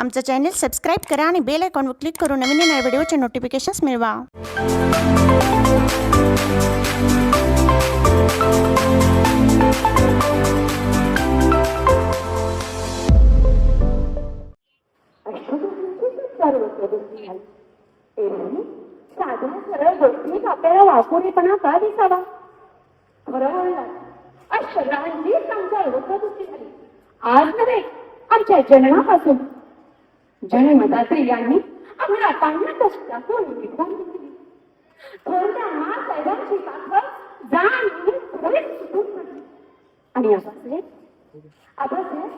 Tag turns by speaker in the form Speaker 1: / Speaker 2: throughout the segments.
Speaker 1: आमचं channel subscribe करा आणि बेल आयकॉनवर क्लिक करून नवीन नवीन व्हिडिओचे नोटिफिकेशन्स मिळवा.
Speaker 2: साध्या सरळ गोष्टीत आपल्याला वाकुरीपणा का दिसावा खरं आज शरीरांची झाली आज नव्हे आमच्या जन्मापासून. जन्मदात्री यांनी आम्हाला पाण्या कष्टातून निघून दिली. थोरल्या मासाहेबांची पाखर जाण पुढे सुटून पडली. आणि आबासाहेब आबासाहेब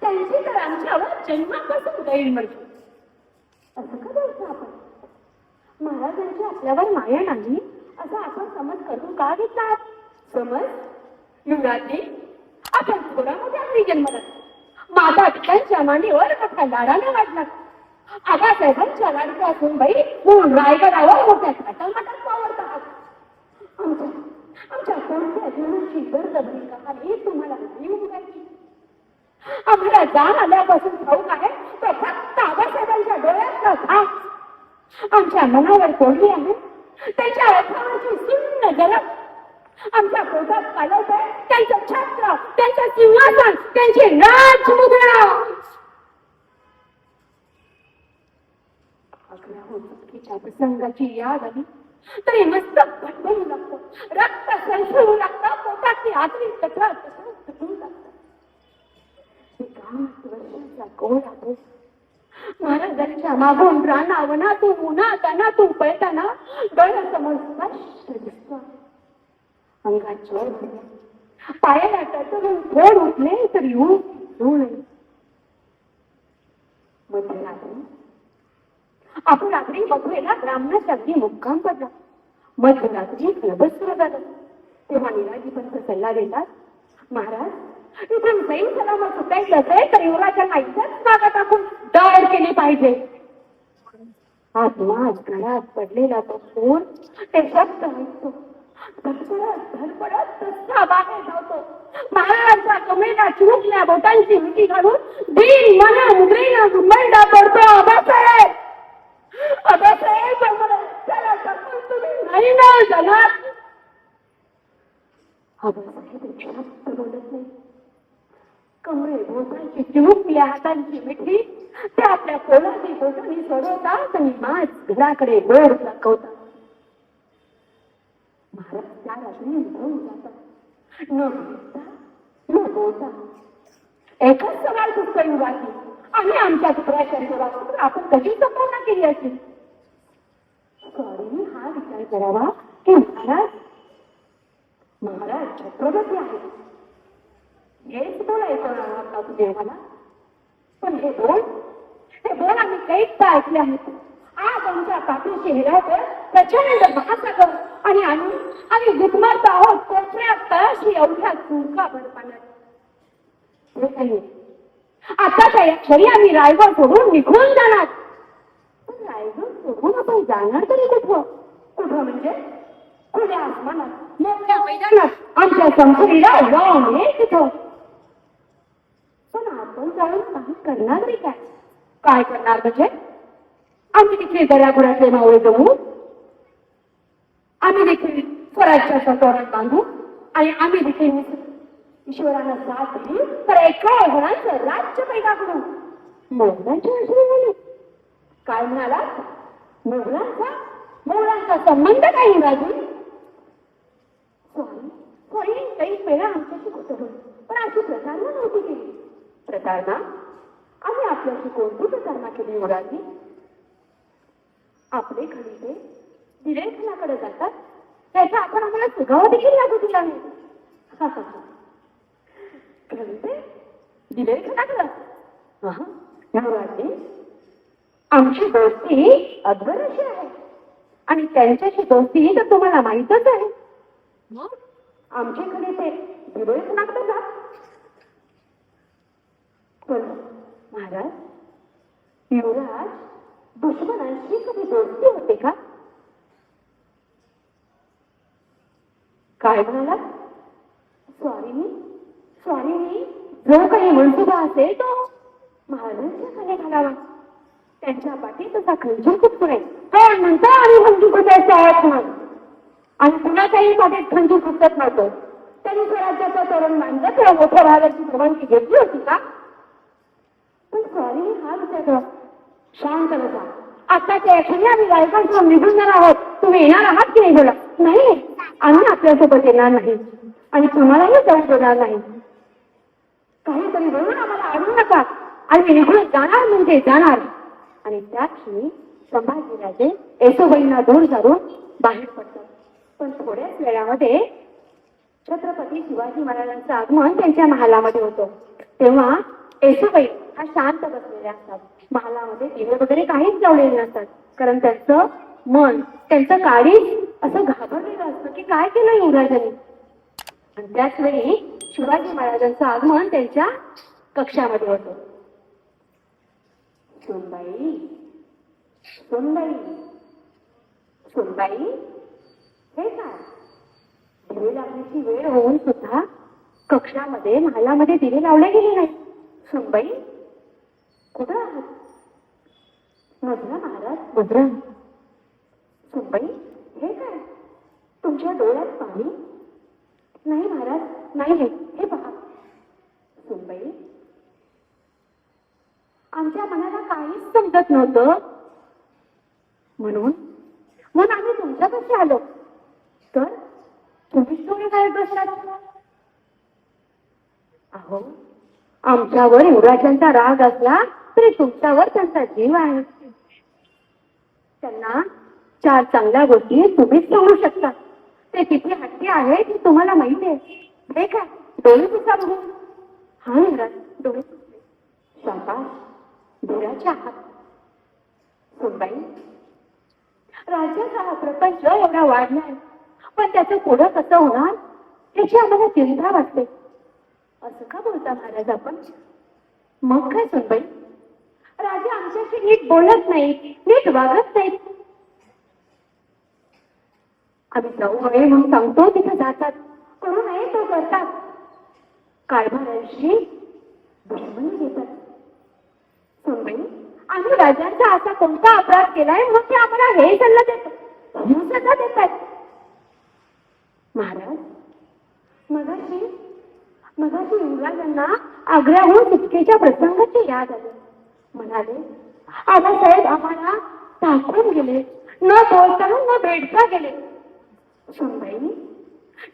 Speaker 2: त्यांची तर आमच्यावर जन्मापासून गैरमर्जी म्हणजे. असं का बोलतो आपण? महाराजांची आपल्यावर माया नाही असं आपण समज करून का घेतला? समज? युवराजी आपण थोरामध्ये आपली जन्मला. माझा पितांच्या मांडीवर मोठ्या गाडाने वाढला आबासाहेबांच्या लाडक्या सुनबाई म्हणून रायगडावर मोठ्या थाटामाटात वावरतात आमच्या आमच्या कोणत्या जीवनाची बळजबरी कहाणी तुम्हाला नाही उमगायची आम्हाला जाण आल्यापासून ठाऊक आहे तो फक्त आबासाहेबांच्या डोळ्यातला घास आमच्या मनावर कोणी आहे त्यांच्या अर्थावरची सुन्न जलक आमच्या पोटात चालवत आहे त्यांचं छत्र त्यांचं सिंहासन त्यांची राजमुद्रा. आग्र्याहून हो, चुकीच्या प्रसंगाची याद आली. तरी मस्तक भटभरू लागतं रक्त सरसरू लागतं पोटातली आतली तठा तसं लागतं एकावन्न वर्षाचा कोण आहे महाराजांच्या मागून रानावनातून उन्हात अनातून पळताना डोळ्यासमोर स्पष्ट दिसतो. अंगात जोर भरले पायाला टटरून फोड उठले तरी ऊन धुळ मध्यरात्री आपण रात्री बघूया ब्राह्मणाच्या अगदी मुक्काम पडला मध्यरात्री नभस्त्र झालं. तेव्हा निराजी पंत सल्ला देतात महाराज इथून सैन सलामा सुटायचं असेल तर युवराच्या इथंच मागा टाकून दळ केली पाहिजे. आत्मा आज घरात पडलेला तो फोन ते शब्द ऐकतो. बाहेर धावतो. महाराजांच्या कमेला चिमुकल्या बोटांची मिठी घालून दिन मन मुद्रेला मुंबईला पडतो. आबासाहेब आबासाहेब नाही ना जाणार आबासाहेब एक बोलत नाही. कमरे बोटांची चिमुकल्या हातांची मिठी ते आपल्या कोणाची बोटांनी सोडवतात आणि माझ घराकडे डोळ दाखवतात महाराज त्या रात्री निघून जातात न भेटता न बोलता. एकच सवाल पुस्तक युगाची आम्ही आमच्या पुत्राच्या वापर आपण कशी संभावना केली असेल? सॉरी हा विचार करावा की महाराज महाराज छत्रपती आहे हेच बोलायचं ऐकवणार का पण हे बोल हे बोल आम्ही कैकता ऐकले आहेत आज आमच्या पाठीशी हिरावतं प्रचंड महासागर आणि आम्ही आणि गुदमरत आहोत कोपऱ्यात तळाशी एवढ्या चुरका भरपाण्यात आता त्या या क्षणी आम्ही रायगड सोडून निघून जाणार. पण रायगड सोडून आपण जाणार तरी कुठं? कुठं म्हणजे? खुल्या आसमानात मोठ्या मैदानात आमच्या संसारीला उडावून ये तिथं. पण आपण जाऊन काही करणार नाही काय? काय करणार म्हणजे? आम्ही देखील दर्यापुराचे मावळे जमू. आम्ही देखील स्वराज्याचा तोरण बांधू आणि आम्ही देखील ईश्वरानं साथ दिली तर एका गुणांचं राज्य पैदा करू मोगलांची मोगलांच्या झाली काय म्हणाला मोगलांचा मोगलांचा संबंध काही राजू स्वामी सॉरी काही वेळा आमच्याशी होतं पण अशी प्रतारणा नव्हती केली प्रतारणा आम्ही आपल्याशी कोणती प्रतारणा केली युवराजी आपले खलिफे दिलेखनाकडे जातात त्याचा आपण आम्हाला सुगावा देखील लागू दिला नाही. खलिफे आमची दोस्ती अद्भुत अशी आहे. आणि त्यांच्याशी दोस्ती तर तुम्हाला माहीतच आहे. मग? आमचे खलिफे दिलेखनाकडे जात पण महाराज युवराज दुश्मनांशी कधी दोस्ती होते का? काय म्हणाला? स्वारीनी स्वारीनी जो काही मनसुबा असेल तो महाराजांच्या खाली घालावा. त्यांच्या पाठी तसा खंजीर कुठपुणे कोण म्हणतो आम्ही खंजीर कुठायचं आहेत म्हणून आणि कुणाच्याही पाठीत खंजीर कुठत नव्हतं. त्यांनी स्वराज्याचं तोरण मानलं तेव्हा मोठ्या भागाची परवानगी घेतली होती का? पण सॉरी हा विचार शांत बसा. आताच्या क्षणी आम्ही गायकांसह निघून जाणार आहोत. तुम्ही येणार आहात की नाही बोला. नाही. आम्ही आपल्यासोबत येणार नाही. आणि तुम्हालाही जाऊ देणार नाही. काहीतरी बोलून आम्हाला अडवू नका. आम्ही निघून जाणार म्हणजे जाणार. आणि त्या क्षणी संभाजीराजे येसोबाईंना दूर सारून बाहेर पडतात. पण थोड्याच वेळामध्ये छत्रपती शिवाजी महाराजांचं आगमन त्यांच्या महालामध्ये होतं. तेव्हा येसोबाई हा शांत बसलेले असतात. महालामध्ये दिवे वगैरे काहीच लावलेले नसतात. कारण त्यांचं मन त्यांचं काळीच असं घाबरलेलं असतं की काय केलं युवराजांनी त्याच वेळी शिवाजी महाराजांचं आगमन त्यांच्या कक्षामध्ये होत. सुनबाई सुनबाई सुनबाई हे काय? दिवे लावण्याची वेळ होऊन सुद्धा कक्षामध्ये महालामध्ये दिवे लावले गेले नाही सुनबाई कुठं आहात मधुरा महाराज मधुरा सुनबाई हे काय? तुमच्या डोळ्यात पाणी? नाही महाराज नाही हे हे पहा. सुनबाई आमच्या मनाला काहीच समजत नव्हतं. म्हणून म्हणून आम्ही तुमच्या कशी आलो. तर तुम्हीच तुम्ही काय बसला अहो आमच्यावर युवराजांचा राग असला तरी तुमच्यावर त्यांचा जीव आहे. त्यांना चार चांगल्या गोष्टी तुम्हीच सांगू शकता. ते किती हट्टी आहे ते तुम्हाला माहिती आहे. हे काय? डोळे पुसा बघू हा इंग्रज डोळे पुसले शाबास सुनबाई राज्याचा हा प्रपंच एवढा वाढलाय. पण त्याचं पुढं कसं होणार? त्याची आम्हाला चिंता वाटते. असं का बोलता महाराज आपण? मग काय सुनबाई? राजा आमच्याशी नीट बोलत नाही नीट वागत नाही. आम्ही जाऊ नये म्हणून सांगतो तिथे जातात. करू नये तो करतात. कारभारांशी दुश्मनी घेतात सुनबाई आम्ही राजांचा असा कोणता अपराध केलाय म्हणून ते आम्हाला हे सल्ला देतात. ही सल्ला देतात. महाराज मगाशी मगाशी युवराजांना आग्र्याहून सुटकेच्या प्रसंगाची याद आली. म्हणाले आबासाहेब आम्हाला टाकून गेले. न बोलताना न भेटता गेले. सुनबाई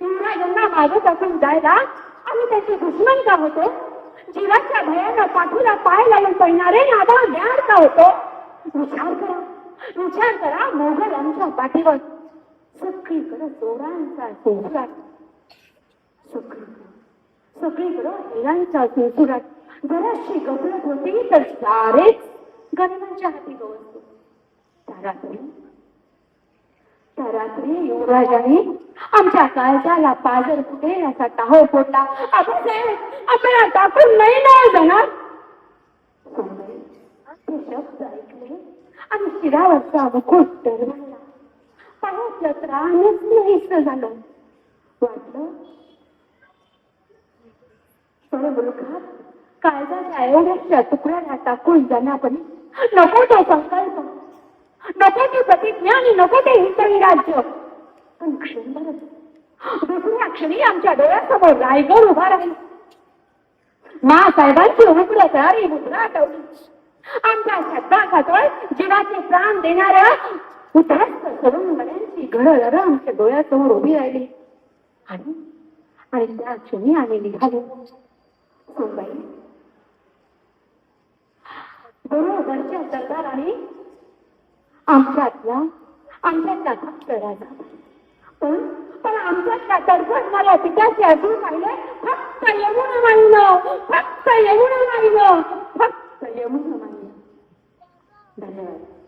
Speaker 2: युवराजांना मागं टाकून जायला आम्ही त्याचे दुश्मन का होतो? जीवाच्या भयाला पाठीला पाय लावून पडणारे नादा ज्ञान का होतो? विचार करा विचार करा मोगल आमच्या पाठीवर. सगळीकडं चोरांचा सुळसुळाट सगळीकडं सगळीकडं हेरांचा सुळसुळाट जराशी गफलत होती तर सारेच गरिबांच्या हाती गवसतो त्या रात्री त्या रात्री युवराजाने आमच्या काळजाला पाजर फुटेल असा टाहो फोडला. आपण आपल्याला टाकून नाही ना जाणार? ते शब्द ऐकले आणि शिरावरचा मुकुट टरवळला. पायातलं त्राणच नाहीस झालं. वाटलं सर्व मुलखात काळजाच्या एवढ्याच्या तुकड्याला टाकून जाण्यापणे नको तो संकल्प. नको ती प्रतिज्ञा आणि नको ते हिंदवी राज्य. पण क्षणभरच दुसऱ्या क्षणी आमच्या डोळ्यासमोर रायगड उभा राहील. साहेबांची उघड तयारी मुद्रा आठवली आमच्या शब्दाखातोय जीवाचे प्राण देणाऱ्या उतरस्त सवंगड्यांची घडर आमच्या डोळ्यासमोर उभी राहिली. आणि आणि त्या क्षणी आम्ही निघालो. सुनबाई सरदार आणि आमच्यातला आमच्यातला फक्त राजा पण पण आमच्यातला मला पिठाचे अजून राहिले फक्त येऊन माहिलं फक्त येऊन माहिलं फक्त येऊन माहिलं धन्यवाद.